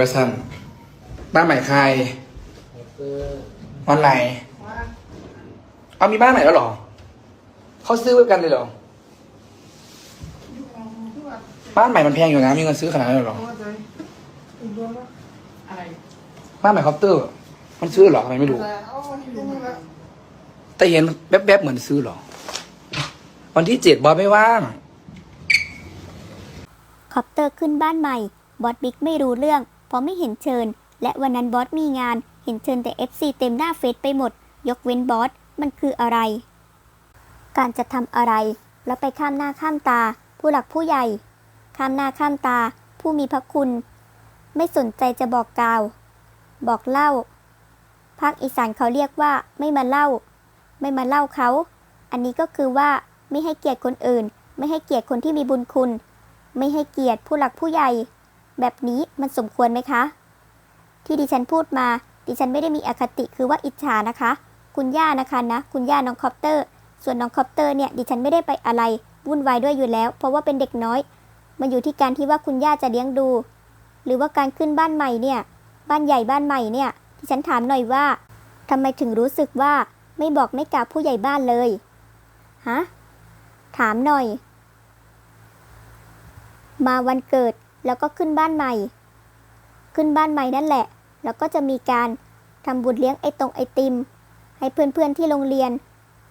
ว่าสั้นบ้านใหม่ใครวันไหนเอามีบ้านใหม่แล้วเหรอเขาซื้อไว้กันเลยเหรอ บ้านใหม่มันแพงอยู่นะมีเงินซื้อขนาดนั้นเลยเหรออะไรบ้านใหม่คอปเตอร์ มันซื้อเหรอทำไมไม่รู้แต่เห็นแวบๆเหมือนซื้อเหรอ วันที่เจ็ดบอสไม่ว่างคอปเตอร์ขึ้นบ้านใหม่ บอสบิ๊กไม่รู้เรื่องเพราะไม่เห็นเชิญ และวันนั้นบอสมีงาน เห็นเชิญแต่ FC เต็มหน้าเฟซไปหมด ยกเว้นบอส มันคืออะไร การจะทำอะไร แล้วไปข้ามหน้าข้ามตา ผู้หลักผู้ใหญ่ ข้ามหน้าข้ามตา ผู้มีพระคุณ ไม่สนใจจะบอกกล่าว บอกเล่า ภาคอีสานเขาเรียกว่า ไม่มาเล่า ไม่มาเล่าเขา อันนี้ก็คือว่าไม่ให้เกียรติคนอื่น ไม่ให้เกียรติคนที่มีบุญคุณ ไม่ให้เกียรติผู้หลักผู้ใหญ่ แบบนี้มันสมควรไหมคะ ที่ดิฉันพูดมา ดิฉันไม่ได้มีอคติคือว่าอิจฉานะคะ คุณย่านะคะนะ คุณย่าน้องคอปเตอร์ ส่วนน้องคอปเตอร์เนี่ยดิฉันไม่ได้ไปอะไรวุ่นวายด้วยอยู่แล้ว เพราะว่าเป็นเด็กน้อย มันอยู่ที่การที่ว่าคุณย่าจะเลี้ยงดู หรือว่าการขึ้นบ้านใหม่เนี่ย บ้านใหญ่บ้านใหม่เนี่ยดิฉันถามหน่อยว่าทำไมถึงรู้สึกว่าไม่บอกไม่กล่าวผู้ใหญ่บ้านเลยฮะถามหน่อย มาวันเกิด แล้วก็ขึ้นบ้านใหม่ ขึ้นบ้านใหม่นั่นแหละ แล้วก็จะมีการทำบุญเลี้ยงไอตรงไอติม ให้เพื่อนๆที่โรงเรียน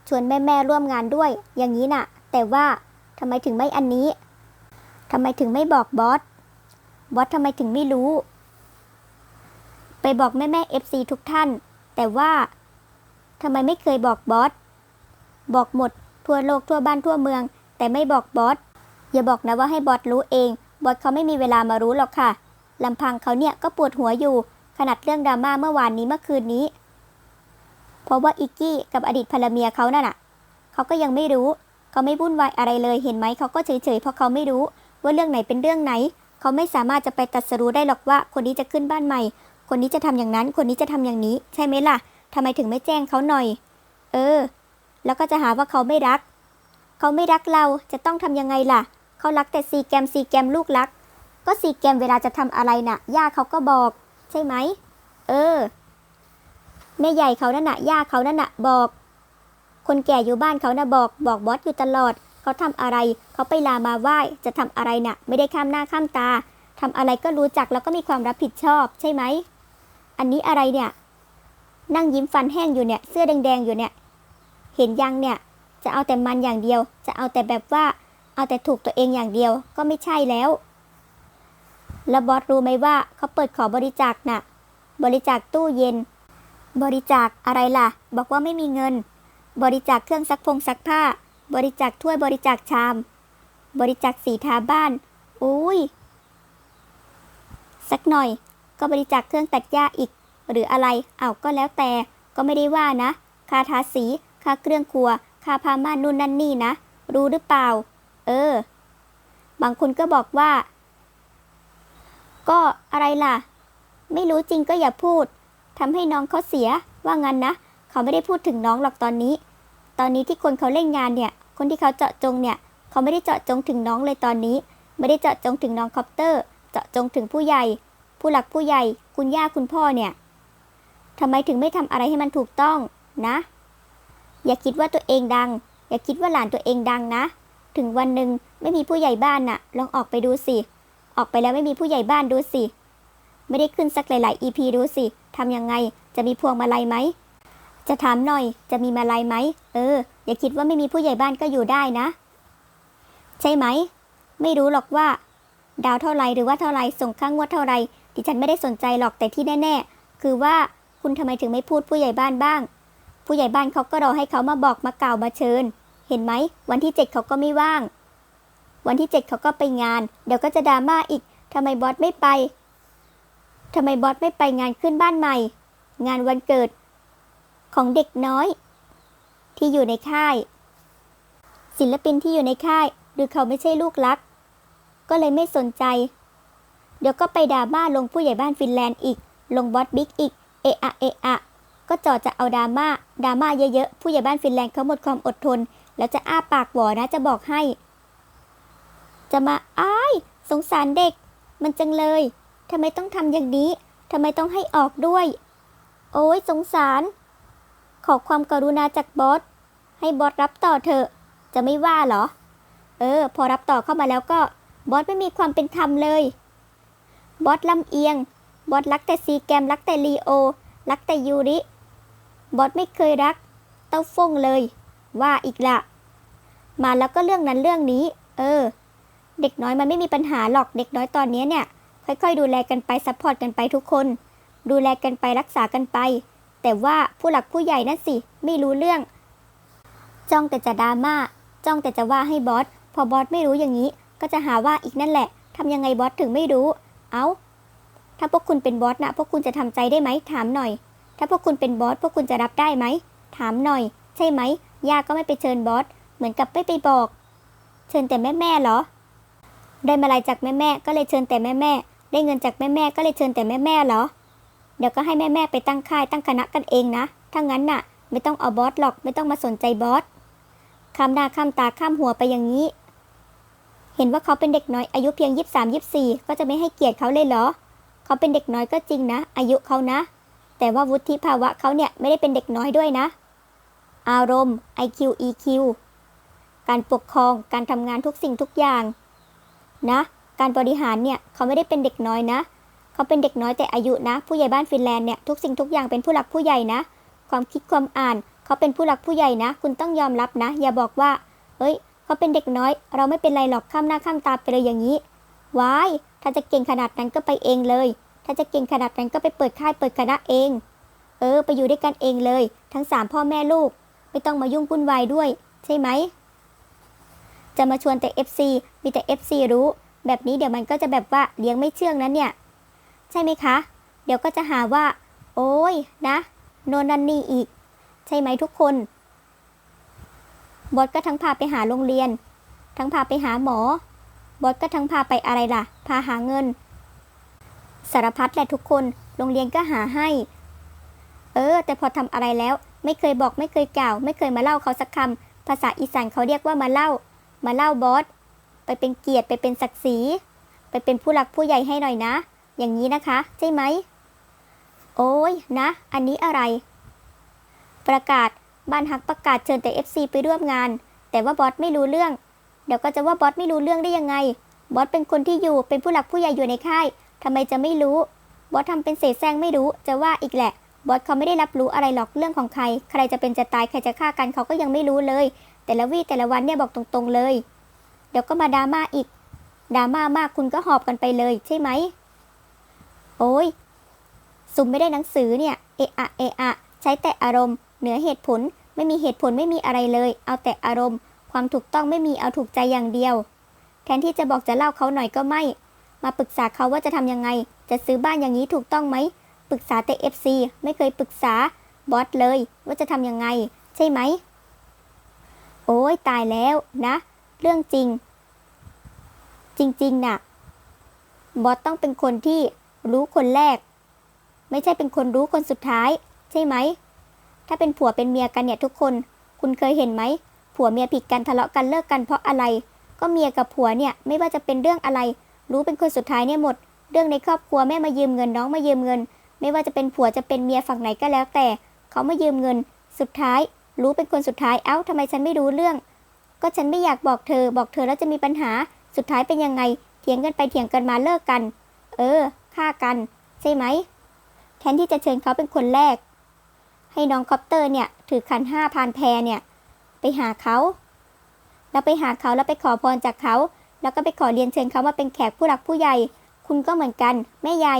ชวนแม่ๆร่วมงานด้วย อย่างนี้น่ะ แต่ว่าทำไมถึงไม่อันนี้ทำไมถึงไม่บอกบอส บอสทำไมถึงไม่รู้ ไปบอกแม่ๆเอฟซีทุกท่าน แต่ว่าทำไมไม่เคยบอกบอส บอกหมดทั่วโลกทั่วบ้านทั่วเมือง แต่ไม่บอกบอส อย่าบอกนะว่าให้บอสรู้เอง บอสเขาไม่มีเวลามารู้หรอกค่ะลำพังเขาเนี่ยก็ปวดหัวอยู่ ขนาดเรื่องดราม่าเมื่อวานนี้เมื่อคืนนี้ เพราะว่าอิกกี้กับอดีตภรรเมียเขานั่นน่ะ เขาก็ยังไม่รู้ เขาไม่วุ่นวายอะไรเลยเห็นไหมเขาก็เฉยๆเพราะเขาไม่รู้ ว่าเรื่องไหนเป็นเรื่องไหน เขาไม่สามารถจะไปตัดสรู้ได้หรอกว่า คนนี้จะขึ้นบ้านใหม่ คนนี้จะทำอย่างนั้น คนนี้จะทำอย่างนี้ ใช่ไหมล่ะทำไมถึงไม่แจ้งเขาหน่อย เออ แล้วก็จะหาว่าเขาไม่รัก เขาไม่รักเราจะต้องทำยังไงล่ะ เขารักแต่ซีแกมซีแกมลูกรัก ก็ซีแกมเวลาจะทำอะไรน่ะ ย่าเขาก็บอก ใช่ไหม เออ แม่ใหญ่เขานั่นน่ะ ย่าเขานั่นน่ะ บอก คนแก่อยู่บ้านเขาน่ะบอก บอกบอสอยู่ตลอด เขาทำอะไร เขาไปลามาไหว้ จะทำอะไรน่ะ ไม่ได้ข้ามหน้าข้ามตาทำอะไรก็รู้จักแล้วก็มีความรับผิดชอบ ใช่ไหม อันนี้อะไรเนี่ย นั่งยิ้มฟันแห้งอยู่เนี่ย เสื้อแดงๆอยู่เนี่ย เห็นยังเนี่ย จะเอาแต่มันอย่างเดียว จะเอาแต่แบบว่า เอาแต่ถูกตัวเองอย่างเดียวก็ไม่ใช่แล้ว แล้วบอสรู้ไหมว่าเขาเปิดขอบริจาคน่ะ บริจาคตู้เย็น บริจาคอะไรล่ะ บอกว่าไม่มีเงิน บริจาคเครื่องซักพงซักผ้า บริจาคถ้วยบริจาคชาม บริจาคสีทาบ้านอุ้ยสักหน่อย ก็บริจาคเครื่องตัดหญ้าอีก หรืออะไรเอา้าก็แล้วแต่ก็ไม่ได้ว่านะค่าทาสีค่าเครื่องครัวค่าพาม่านนู่นนั่นนี่นะ รู้หรือเปล่า เออ บางคนก็บอกว่า ก็อะไรล่ะ ไม่รู้จริงก็อย่าพูดทำให้น้องเขาเสียว่างั้นนะ เขาไม่ได้พูดถึงน้องหรอกตอนนี้ ตอนนี้ที่คนเขาเล่นงานเนี่ย คนที่เขาเจาะจงเนี่ย เขาไม่ได้เจาะจงถึงน้องเลยตอนนี้ ไม่ได้เจาะจงถึงน้องคอปเตอร์ เจาะจงถึงผู้ใหญ่ ผู้หลักผู้ใหญ่ คุณย่าคุณพ่อเนี่ยทำไมถึงไม่ทำอะไรให้มันถูกต้องนะ อย่าคิดว่าตัวเองดัง อย่าคิดว่าหลานตัวเองดังนะ ถึงวันหนึ่งไม่มีผู้ใหญ่บ้านน่ะ ลองออกไปดูสิ ออกไปแล้วไม่มีผู้ใหญ่บ้านดูสิ ไม่ได้ขึ้นสักหลายๆ EP ดูสิทำยังไง จะมีพวงมาลัยไหม จะถามหน่อย จะมีมาลัยไหม เออ อย่าคิดว่าไม่มีผู้ใหญ่บ้านก็อยู่ได้นะ ใช่ไหม ไม่รู้หรอกว่า ดาวเท่าไรหรือว่าเท่าไรส่งค่างวดเท่าไรดิฉันไม่ได้สนใจหรอกแต่ที่แน่ ๆ คือว่าคุณทำไมถึงไม่พูดผู้ใหญ่บ้านบ้าง ผู้ใหญ่บ้านเขาก็รอให้เขามาบอกมากล่าวมาเชิญ เห็นไหม วันที่เจ็ดเขาก็ไม่ว่าง วันที่เจ็ดเขาก็ไปงาน เดี๋ยวก็จะดราม่าอีกทำไมบอสไม่ไปทำไมบอสไม่ไปงานขึ้นบ้านใหม่ งานวันเกิด ของเด็กน้อย ที่อยู่ในค่าย ศิลปินที่อยู่ในค่าย หรือเขาไม่ใช่ลูกรัก ก็เลยไม่สนใจ เดี๋ยวก็ไปด่าบ้าลงผู้ใหญ่บ้านฟินแลนด์อีก ลงบอสบิ๊กอีกเอะอะเอะอะก็จอจะเอาดราม่าดราม่าเยอะๆผู้ใหญ่บ้านฟินแลนด์เขาหมดความอดทน แล้วจะอ้าปากหวอนะจะบอกให้ จะมาอ้าย สงสารเด็ก มันจังเลยทำไมต้องทำอย่างนี้ทำไมต้องให้ออกด้วย โอ้ยสงสาร ขอความกรุณาจากบอส ให้บอสรับต่อเถอะ จะไม่ว่าเหรอ เออ พอรับต่อเข้ามาแล้วก็บอสไม่มีความเป็นธรรมเลย บอสลำเอียง บอสรักแต่ซีแกมรักแต่ลีโอ รักแต่ยูริ บอสไม่เคยรัก เต้าฟงเลย ว่าอีกละมาแล้วก็เรื่องนั้นเรื่องนี้ เออ เด็กน้อยมันไม่มีปัญหาหรอกเด็กน้อยตอนนี้เนี่ย ค่อยๆ ดูแลกันไปซัพพอร์ตกันไปทุกคน ดูแลกันไปรักษากันไป แต่ว่าผู้หลักผู้ใหญ่นั่นสิ ไม่รู้เรื่อง จ้องแต่จะดราม่าจ้องแต่จะว่าให้บอสพอบอสไม่รู้อย่างนี้ ก็จะหาว่าอีกนั่นแหละทำยังไงบอสถึงไม่รู้ เอา้า ถ้าพวกคุณเป็นบอสนะพวกคุณจะทำใจได้ไหมถามหน่อย ถ้าพวกคุณเป็นบอสพวกคุณจะรับได้ไหมถามหน่อย ใช่ไหม ย่าก็ไม่ไปเชิญบอส เหมือนกับไม่ไปบอก เชิญแต่แม่แม่เหรอ ได้มาลายจากแม่แม่ก็เลยเชิญแต่แม่แม่ ได้เงินจากแม่แม่ก็เลยเชิญแต่แม่แม่เหรอ เดี๋ยวก็ให้แม่แม่ไปตั้งค่ายตั้งคณะกันเองนะ ถ้างั้นน่ะ ไม่ต้องเอาบอสหรอก ไม่ต้องมาสนใจบอสข้ามหน้าข้ามตาข้ามหัวไปอย่างนี้ เห็นว่าเขาเป็นเด็กน้อยอายุเพียง 23 24 ก็จะไม่ให้เกียรติเขาเลยเหรอ เขาเป็นเด็กน้อยก็จริงนะ อายุเขานะ แต่ว่าวุฒิภาวะเขาเนี่ยไม่ได้เป็นเด็กน้อยด้วยนะ อารมณ์ IQ EQ การปกครอง การทำงานทุกสิ่งทุกอย่าง นะ การบริหารเนี่ยเขาไม่ได้เป็นเด็กน้อยนะ เขาเป็นเด็กน้อยแต่อายุนะ ผู้ใหญ่บ้านฟินแลนด์เนี่ยทุกสิ่งทุกอย่างเป็นผู้หลักผู้ใหญ่นะ ความคิดความอ่านเขาเป็นผู้หลักผู้ใหญ่นะ คุณต้องยอมรับนะ อย่าบอกว่า เฮ้ย เขาเป็นเด็กน้อย เราไม่เป็นไรหรอกข้ามหน้าข้ามตาไปเลยอย่างนี้วายถ้าจะเก่งขนาดนั้นก็ไปเองเลย ถ้าจะเก่งขนาดนั้นก็ไปเปิดค่ายเปิดคณะเอง เออ ไปอยู่ด้วยกันเองเลย ทั้งสามพ่อแม่ลูก ไม่ต้องมายุ่งวุ่นวายด้วย ใช่ไหม จะมาชวนแต่ FC มีแต่ FC รู้ แบบนี้เดี๋ยวมันก็จะแบบว่าเลี้ยงไม่เชื่องนั้นเนี่ย ใช่ไหมคะ เดี๋ยวก็จะหาว่า โอ้ยนะโนนนันนี่อีก ใช่ไหมทุกคน บอสก็ทั้งพาไปหาโรงเรียน ทั้งพาไปหาหมอ บอสก็ทั้งพาไปอะไรล่ะ พาหาเงิน สารพัดแหละทุกคน โรงเรียนก็หาให้ เออ แต่พอทำอะไรแล้ว ไม่เคยบอกไม่เคยกล่าว ไม่เคยมาเล่าเขาสักคำภาษาอีสานเขาเรียกว่ามาเล่า มาเล่าบอสไปเป็นเกียรติไปเป็นศักดิ์ศรีไปเป็นผู้หลักผู้ใหญ่ให้หน่อยนะ อย่างนี้นะคะ ใช่ไหม โอ้ยนะ อันนี้อะไร ประกาศบ้านฮักประกาศเชิญแต่ FC ไปร่วมงาน แต่ว่าบอสไม่รู้เรื่อง เดี๋ยวก็จะว่าบอสไม่รู้เรื่องได้ยังไง บอสเป็นคนที่อยู่เป็นผู้หลักผู้ใหญ่อยู่ในค่ายทำไมจะไม่รู้ บอสทำเป็นเศษแซงไม่รู้จะว่าอีกแหละ บอสเขาไม่ได้รับรู้อะไรหรอกเรื่องของใคร ใครจะเป็นจะตายใครจะฆ่ากันเขาก็ยังไม่รู้เลย แต่ละวี่แต่ละวันเนี่ยบอกตรงๆเลย เดี๋ยวก็มาดราม่าอีกดราม่ามากคุณก็หอบกันไปเลยใช่ไหม โอ้ยสุ่มไม่ได้หนังสือเนี่ย เอะอะเอะอะใช้แต่อารมณ์ เหนือเหตุผล ไม่มีเหตุผลไม่มีอะไรเลย เอาแต่อารมณ์ ความถูกต้องไม่มีเอาถูกใจอย่างเดียว แทนที่จะบอกจะเล่าเขาหน่อยก็ไม่ มาปรึกษาเขาว่าจะทำยังไง จะซื้อบ้านอย่างนี้ถูกต้องไหม ปรึกษาแต่ FC ไม่เคยปรึกษาบอสเลย ว่าจะทำยังไง ใช่ไหม โอ้ยตายแล้วนะ เรื่องจริง จริงๆน่ะ บอสต้องเป็นคนที่รู้คนแรก ไม่ใช่เป็นคนรู้คนสุดท้าย ใช่ไหม ถ้าเป็นผัวเป็นเมียกันเนี่ยทุกคน คุณเคยเห็นไหม ผัวเมียผิดกันทะเลาะกันเลิกกันเพราะอะไร ก็เมียกับผัวเนี่ยไม่ว่าจะเป็นเรื่องอะไร รู้เป็นคนสุดท้ายเนี่ยหมด เรื่องในครอบครัวแม่มายืมเงินน้องมายืมเงิน ไม่ว่าจะเป็นผัวจะเป็นเมียฝั่งไหนก็แล้วแต่ เขามายืมเงิน สุดท้าย รู้เป็นคนสุดท้าย เอ้าทำไมฉันไม่รู้เรื่อง ก็ฉันไม่อยากบอกเธอ บอกเธอแล้วจะมีปัญหา สุดท้ายเป็นยังไง เถียงกันไปเถียงกันมาเลิกกัน เออ ฆ่ากัน ใช่ไหม แทนที่จะเชิญเขาเป็นคนแรก ให้น้องคอปเตอร์เนี่ย ถือขันห้าพานแพรเนี่ย ไปหาเขา แล้วไปหาเขาแล้วไปขอพรจากเขา แล้วก็ไปขอเรียนเชิญเขามาเป็นแขกผู้หลักผู้ใหญ่ คุณก็เหมือนกัน แม่ใหญ่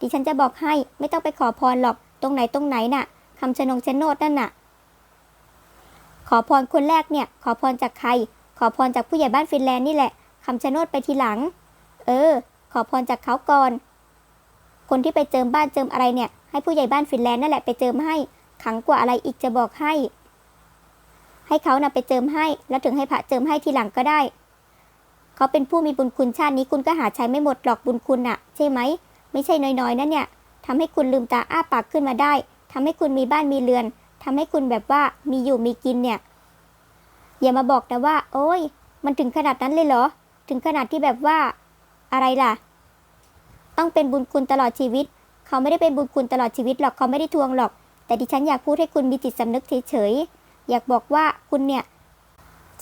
ดิฉันจะบอกให้ไม่ต้องไปขอพรหรอกตรงไหนตรงไหนน่ะคำชนงชะโนดนั่นน่ะ ขอพรคนแรกเนี่ย ขอพรจากใคร ขอพรจากผู้ใหญ่บ้านฟินแลนด์นี่แหละคำชะโนดไปทีหลัง เออ ขอพรจากเขาก่อน คนที่ไปเจิมบ้านเจิมอะไรเนี่ย ให้ผู้ใหญ่บ้านฟินแลนด์นั่นแหละไปเจิมให้ ขังกว่าอะไรอีกจะบอกให้ ให้เขานะ่ะไปเจิมให้ แล้วถึงให้พระเจิมให้ทีหลังก็ได้ เขาเป็นผู้มีบุญคุณชาตินี้คุณก็หาใช้ไม่หมดหรอกบุญคุณน่ะ ใช่ไหม ไม่ใช่น้อยๆนะเนี่ยทำให้คุณลืมตาอ้าปากขึ้นมาได้ทำให้คุณมีบ้านมีเรือนทำให้คุณแบบว่ามีอยู่มีกินเนี่ย อย่ามาบอกนะว่า โอ้ย มันถึงขนาดนั้นเลยเหรอ ถึงขนาดที่แบบว่า อะไรล่ะ ต้องเป็นบุญคุณตลอดชีวิต เขาไม่ได้เป็นบุญคุณตลอดชีวิตหรอกเขาไม่ได้ทวงหรอก แต่ดิฉันอยากพูดให้คุณมีจิตสำนึกเฉยๆอยากบอกว่าคุณเนี่ย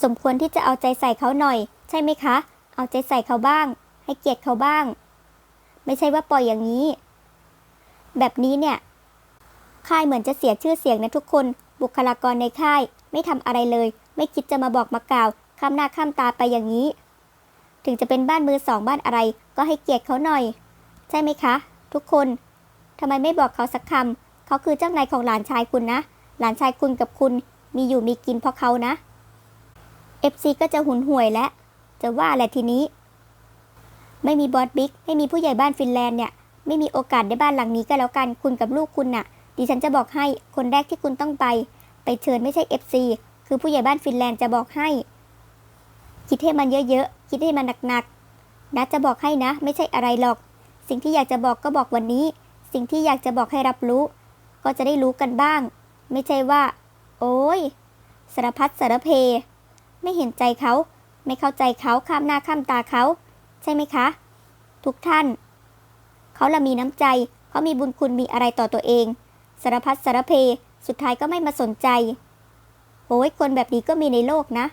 สมควรที่จะเอาใจใส่เขาหน่อย ใช่ไหมคะ เอาใจใส่เขาบ้าง ให้เกียรติเขาบ้าง ไม่ใช่ว่าปล่อยอย่างนี้ แบบนี้เนี่ย ค่ายเหมือนจะเสียชื่อเสียงนะทุกคน บุคลากรในค่าย ไม่ทำอะไรเลย ไม่คิดจะมาบอกมากล่าวข้ามหน้าข้ามตาไปอย่างนี้ ถึงจะเป็นบ้านมือสองบ้านอะไร ก็ให้เกียรติเขาหน่อย ใช่ไหมคะ ทุกคนทำไมไม่บอกเขาสักคำเขาคือเจ้านายของหลานชายคุณนะ หลานชายคุณกับคุณ มีอยู่มีกินเพราะเขานะ FC ก็จะหุนห่วยและ จะว่าแหละทีนี้ ไม่มีบอสบิ๊กไม่มีผู้ใหญ่บ้านฟินแลนด์เนี่ยไม่มีโอกาสได้บ้านหลังนี้ก็แล้วกันคุณกับลูกคุณน่ะ ดิฉันจะบอกให้คนแรกที่คุณต้องไป ไปเชิญไม่ใช่ FC คือผู้ใหญ่บ้านฟินแลนด์จะบอกให้ คิดให้มันเยอะๆ คิดให้มันหนักๆนะจะบอกให้นะ ไม่ใช่อะไรหรอก สิ่งที่อยากจะบอกก็บอกวันนี้ สิ่งที่อยากจะบอกให้รับรู้ ก็จะได้รู้กันบ้าง ไม่ใช่ว่า โอ้ยสารพัดสารเพ ไม่เห็นใจเขา ไม่เข้าใจเขาข้ามหน้าข้ามตาเขา ใช่ไหมคะ ทุกท่าน เขาละมีน้ำใจ เขามีบุญคุณมีอะไรต่อตัวเอง สารพัดสารเพ สุดท้ายก็ไม่มาสนใจโอ้ยคนแบบนี้ก็มีในโลกนะ